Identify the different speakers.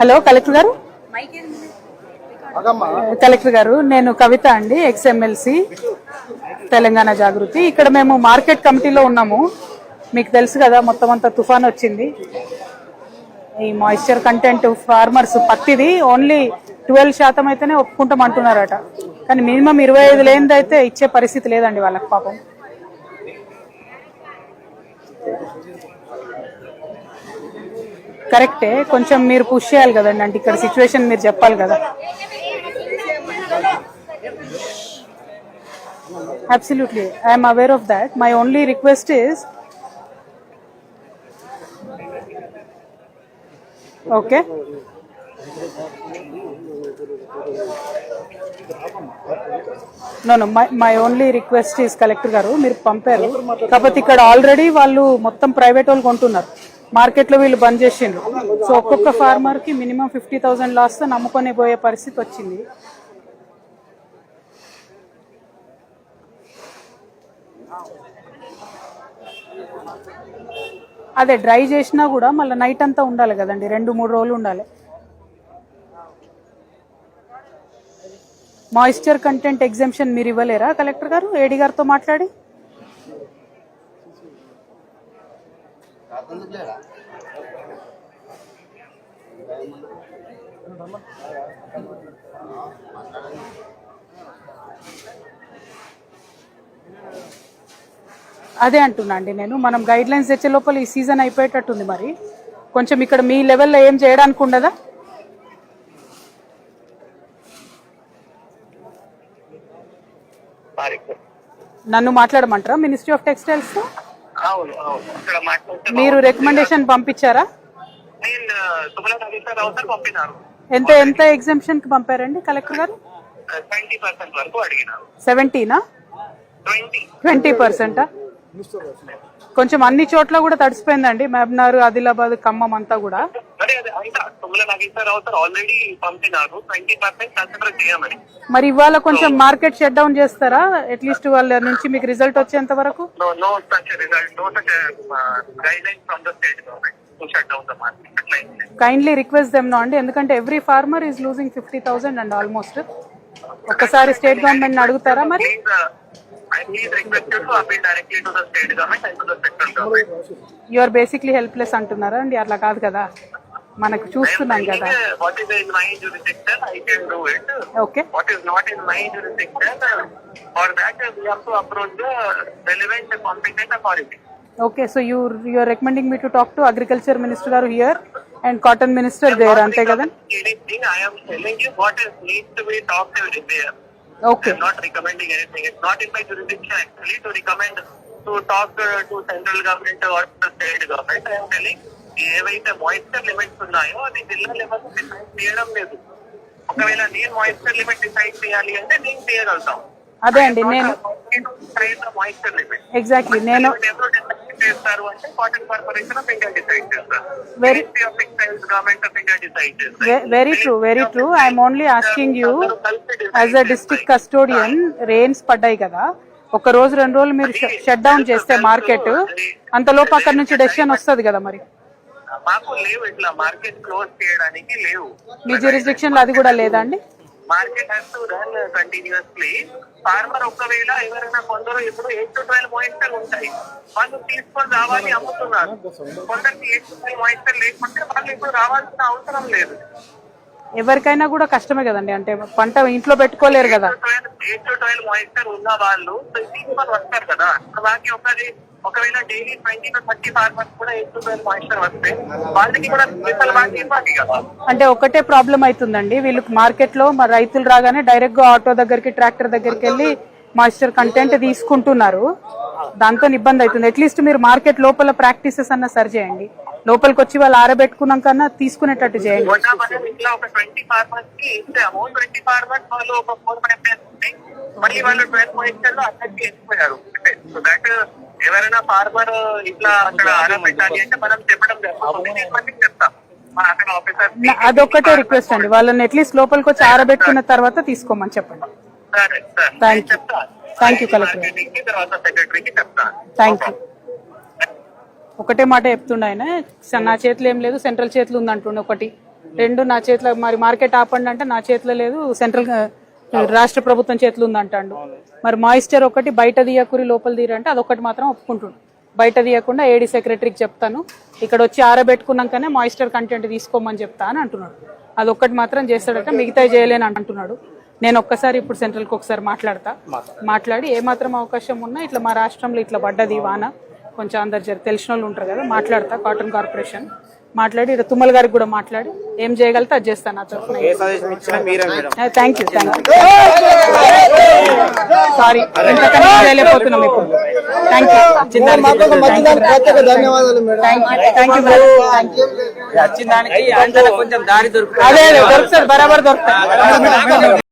Speaker 1: Hello collector గారు? Collector గారు నేను కవిత అండి ఎక్స్ఎంఎల్సి తెలంగాణ జాగృతి. ఇక్కడ మేము మార్కెట్ కమిటీలో ఉన్నాము. మీకు తెలుసు కదా మొత్తం అంతా తుఫాన్ వచ్చింది. ఈ మాయిశ్చర్ కంటెంట్ ఫార్మర్స్ పత్తిది ఓన్లీ ట్వెల్వ్ శాతం అయితేనే ఒప్పుకుంటాం అంటున్నారట. కానీ మినిమం ఇరవై ఐదు లేనిదైతే ఇచ్చే పరిస్థితి లేదండి వాళ్ళకి పాపం. కరెక్టే. కొంచెం మీరు పుష్ చేయాలి కదండి. అంటే ఇక్కడ సిచ్యువేషన్ మీరు చెప్పాలి కదా. Absolutely I'm aware of that my only request is okay no no my my only request is collector గారు మీరు పంపారు. కాకపోతే ఇక్కడ ఆల్రెడీ వాళ్ళు మొత్తం ప్రైవేట్ వాళ్ళు కొంటున్నారు. మార్కెట్లో వీళ్ళు బంద్ చేసిండ్రు. సో ఒక్కొక్క ఫార్మర్కి మినిమం ఫిఫ్టీ థౌసండ్ లాస్తో నమ్ముకొని పోయే పరిస్థితి వచ్చింది. అదే డ్రై చేసినా కూడా మళ్ళీ నైట్ అంతా ఉండాలి కదండి. రెండు మూడు రోజులు ఉండాలి. మాయిశ్చర్ కంటెంట్ ఎగ్జామ్షన్ మీరు ఇవ్వలేరా కలెక్టర్ గారు? ఏడి గారితో మాట్లాడి. అదే అంటున్నా అండి నేను. మనం గైడ్ లైన్స్ తెచ్చే లోపల ఈ సీజన్ అయిపోయేటట్టుంది మరి. కొంచెం ఇక్కడ మీ లెవెల్లో ఏం చేయడానికి ఉండదా? నన్ను మాట్లాడమంటారా మినిస్ట్రీ ఆఫ్ టెక్స్టైల్స్
Speaker 2: అవును అవును. ఇక్కడ మాట్లాడితే
Speaker 1: మీరు రికమెండేషన్ పంపించారా?
Speaker 2: నేను సుమల నాగేశ్వర రావు సార్ పంపినారు.
Speaker 1: ఎంత ఎంత ఎగ్జామ్షన్కి పంపారండి కలెక్టర్ గారు?
Speaker 2: ట్వంటీ పర్సెంట్ వరకు అడిగినారు.
Speaker 1: సెవెంటీనా?
Speaker 2: ట్వంటీ.
Speaker 1: ట్వంటీ పర్సెంటా? కొంచెం అన్ని చోట్ల కూడా తడిసిపోయిందండి. మహబూబ్నగర్ ఆదిలాబాద్ ఖమ్మం అంతా కూడా.
Speaker 2: అది సార్ ఆల్రెడీ పంపినారు ట్వంటీ పర్సెంట్ కన్సిడర్ చేయమని.
Speaker 1: మరి ఇవాళ కొంచెం మార్కెట్ షట్ డౌన్ చేస్తారా? అట్లీస్ట్ వాళ్ళ నుంచి మీకు రిజల్ట్ వచ్చేంత వరకు?
Speaker 2: No no such result no such guideline from the state government to shut down the market అట్లా ఏం లేదు.
Speaker 1: కైండ్లీ రిక్వెస్ట్ దెమ్ నో అండి ఎందుకంటే every farmer is losing fifty thousand and almost ఒక్కసారి స్టేట్ గవర్నమెంట్ అడుగుతారా మరి. యు ఆర్ బేసిక్లీ హెల్ప్లెస్ అంటున్నారా అండి? అట్లా కాదు కదా. మనకు చూస్తున్నాం కదా
Speaker 2: Uh.
Speaker 1: Okay
Speaker 2: uh, uh,
Speaker 1: so you you are recommending me to talk to agriculture minister గారు here and cotton minister there అంతే కదా. Okay
Speaker 2: uh, to central government or to state government. ఏవైతే మాయిశ్చర్ లిమిట్స్ ఉన్నాయో అది జిల్లా level decide చేయడం లేదు. ఒకవేళ నేను మాయిశ్చర్ లిమిట్ డిసైడ్ చేయాలి అంటే నేను చేయగలుగుతాం
Speaker 1: అదే అండి నేను
Speaker 2: మాయిశ్చర్ లిమిట్
Speaker 1: ఎగ్జాక్ట్లీ నేను
Speaker 2: ఎవరు డిసైడ్ చేస్తారు అంటే Cotton Corporation of India decide చేస్తారు.
Speaker 1: Very-
Speaker 2: Ministry of Textiles Government of India decide చేస్తారు.
Speaker 1: Very true very true I'm only asking you as a district custodian rains పడ్డాయి కదా. ఒక రోజు రెండు రోజులు మీరు షట్ డౌన్ చేస్తే మార్కెట్ అంతలోపు అక్కడ నుంచి డెసిషన్ వస్తుంది కదా మరి.
Speaker 2: మాకు లేవు ఇట్లా మార్కెట్ క్లోజ్ చేయడానికి లేవు.
Speaker 1: మీ జ్యూరిస్డిక్షన్లో అది కూడా లేదా అండి?
Speaker 2: Market has to run continuously farmer ఒకవేళ ఎవరైనా కొందరు ఇప్పుడు ఎయిట్ టు ట్వెల్వ్ మాయిస్టర్ ఉంటాయి. వాళ్ళు తీసుకొని రావాలి అమ్ముతున్నారు. కొందరికి ఎయిట్ టు ట్వెల్వ్ మాయిస్టర్ లేకుంటే వాళ్ళు ఇప్పుడు రావాల్సిన అవసరం లేదు.
Speaker 1: ఎవరికైనా కూడా కష్టమే కదండి. అంటే పంట ఇంట్లో పెట్టుకోలేరు కదా.
Speaker 2: ఎయిట్ టు ట్వెల్వ్ మాయిస్టర్ ఉన్న వాళ్ళు తీసుకొని వస్తారు కదా. వాళ్ళకి ఒకరి ఒకవేళ daily twenty to thirty farmers కూడా ఎయిట్ టు ట్వెల్వ్ మాయిస్టర్ వస్తే వాళ్ళకి కూడా స్పెషల్ వాళ్ళకి ఇవ్వాలి కదా.
Speaker 1: అంటే ఒకటే ప్రాబ్లం అవుతుందండి. వీళ్ళకి మార్కెట్లో మరి రైతులు రాగానే డైరెక్ట్గా ఆటో దగ్గరికి ట్రాక్టర్ దగ్గరికి వెళ్ళి మాయిశ్చర్ కంటెంట్ తీసుకుంటున్నారు. దాంతో ఇబ్బంది అవుతుంది. అట్లీస్ట్ మీరు మార్కెట్ లోపల ప్రాక్టీసెస్ అన్న సరి చేయండి. లోపలికి వచ్చి వాళ్ళు ఆరబెట్టుకున్నాకన్నా తీసుకునేటట్టు చేయండి.
Speaker 2: వాళ్ళు మళ్ళీ ట్వెల్వ్లో అందరికి వెళ్ళిపోయారు. సో దట్ ఎవరైనా ఫార్మర్ ఇట్లా అక్కడ ఆరబెట్టాలి అంటే మనం చెప్పడం జరుగుతుంది చెప్తాం.
Speaker 1: అదొక్కటే రిక్వెస్ట్ అండి. వాళ్ళని అట్లీస్ట్ లోపలికి వచ్చి ఆరబెట్టుకున్న తర్వాత తీసుకోమని చెప్పండి.
Speaker 2: సరే సార్
Speaker 1: Thank you.
Speaker 2: చెప్తాను
Speaker 1: Thank you, Collector.
Speaker 2: మార్కెటింగ్కి తర్వాత సెక్రటరీకి చెప్తాను
Speaker 1: థ్యాంక్ యూ ఒకటే మాట చెప్తుండే ఆయన "స- నా చేతిలో ఏం లేదు సెంట్రల్ చేతిలో ఉంది అంటుండే ఒకటి. రెండు నా చేతిలో మరి మార్కెట్ ఆపండి అంటే నా చేతిలో లేదు సెంట్రల్ రాష్ట్ర ప్రభుత్వం చేతిలో ఉందంటాడు మరి మాయిశ్చర్ ఒకటి బయట తీయకురి లోపల తీరంటే అదొకటి మాత్రం ఒప్పుకుంటుండు. బయట తీయకుండా ఏడీ సెక్రటరీకి చెప్తాను ఇక్కడ వచ్చి ఆరబెట్టుకున్నాకనే మాయిశ్చర్ కంటెంట్ తీసుకోమని చెప్తా అని అంటున్నాడు. అదొక్కటి మాత్రం చేస్తాడట మిగతా చేయలేని అంటున్నాడు. నేను ఒక్కసారి ఇప్పుడు సెంట్రల్కి ఒకసారి మాట్లాడతా. మాట్లాడి. ఏ మాత్రం అవకాశం ఉన్నా ఇట్లా మా రాష్ట్రంలో ఇట్లా పడ్డది వాన. కొంచెం అందరు జర తెలిసిన వాళ్ళు ఉంటారు కదా మాట్లాడతా కాటన్ కార్పొరేషన్ మాట్లాడి ఇక్కడ తుమ్మల గారికి కూడా మాట్లాడి ఏం చేయగలితే అది చేస్తాను నా తరఫున.
Speaker 3: ఏ సజెషన్ ఇచ్చినా మీరే madam.
Speaker 1: Thank you thank you sorry ఇంతకన్నా చేయలేకపోతున్నాం ఇప్పుడు థ్యాంక్ యూ థ్యాంక్ యూ
Speaker 3: వచ్చిన దానికి ఆంధ్ర కొంచెం దారి దొరుకుతుంది.
Speaker 1: అదే అదే దొరుకుతుంది బరాబర్ దొరుకుతుంది